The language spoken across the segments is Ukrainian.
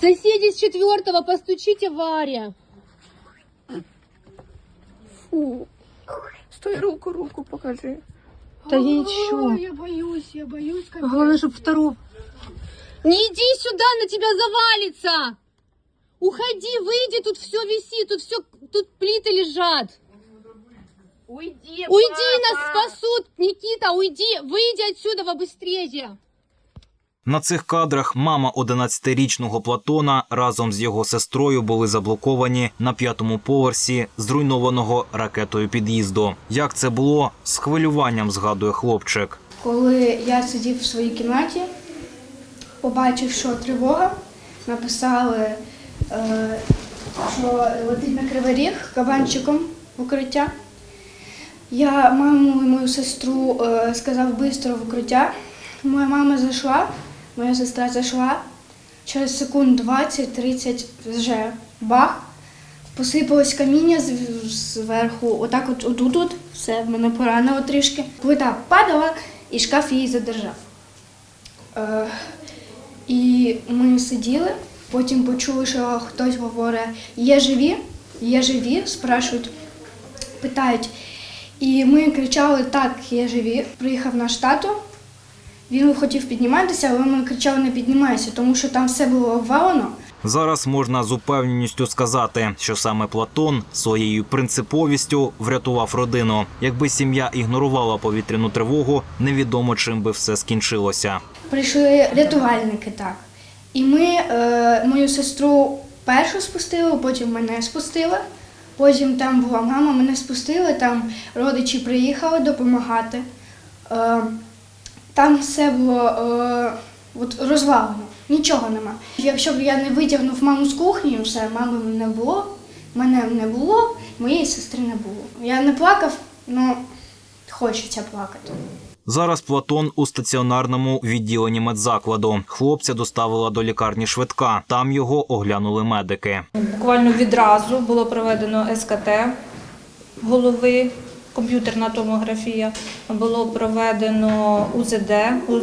Соседи с четвертого, постучите Варе. Фу. Стой, руку, руку покажи. Да я ничего. я боюсь, я боюсь. Как Главное, чтобы второго... Не иди сюда, на тебя завалится! Уходи, выйди, тут все висит, тут все, тут плиты лежат. Уйди, Уйди, нас спасут, Никита, уйди, выйди отсюда быстрее. На цих кадрах мама 11-річного Платона разом з його сестрою були заблоковані на п'ятому поверсі зруйнованого ракетою під'їзду. Як це було з хвилюванням згадує хлопчик. Коли я сидів в своїй кімнаті, побачив, що тривога, написали, е, що летить на кривий ріг кабанчиком в укриття. Я маму і мою сестру е, сказав швидко в укриття. Моя мама зайшла, моя сестра зайшла. Через секунд 20-30 вже бах. Посипалось каміння зверху, отак от отут, от, все, в мене поранило трішки. Плита падала і шкаф її задержав. Е, і ми сиділи, потім почули, що хтось говорить, є живі, є живі, спрашують, питають. І ми кричали, так, є живі. Приїхав наш тато, він хотів підніматися, але ми кричали, не піднімайся, тому що там все було обвалено. Зараз можна з упевненістю сказати, що саме Платон своєю принциповістю врятував родину. Якби сім'я ігнорувала повітряну тривогу, невідомо чим би все скінчилося. Прийшли рятувальники, так. І ми е, мою сестру першу спустили, потім мене спустили. Потім там була мама, мене спустили, там родичі приїхали допомагати. Е, там все було е, от розвалено, нічого нема. Якщо б я не витягнув маму з кухні, все, мами не було, мене не було, моєї сестри не було. Я не плакав, але хочеться плакати. Зараз Платон у стаціонарному відділенні медзакладу. Хлопця доставила до лікарні швидка. Там його оглянули медики. Буквально відразу було проведено СКТ голови, комп'ютерна томографія, було проведено УЗД,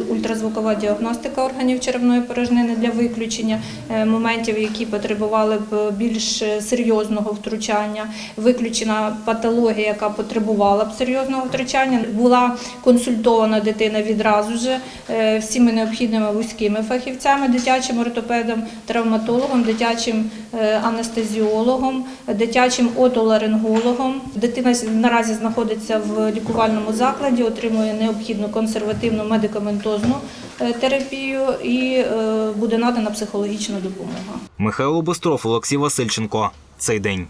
ультразвукова діагностика органів черевної порожнини для виключення е, моментів, які потребували б більш серйозного втручання. Виключена патологія, яка потребувала б серйозного втручання. Була консультована дитина відразу ж е, всіми необхідними вузькими фахівцями, дитячим ортопедом, травматологом, дитячим е, анестезіологом, дитячим отоларингологом. Дитина наразі знаходиться в лікувальному закладі, отримує необхідну консервативну медикаментозну е, терапію і е, буде надана психологічна допомога. Михайло Бистров, Олексій Васильченко. Цей день.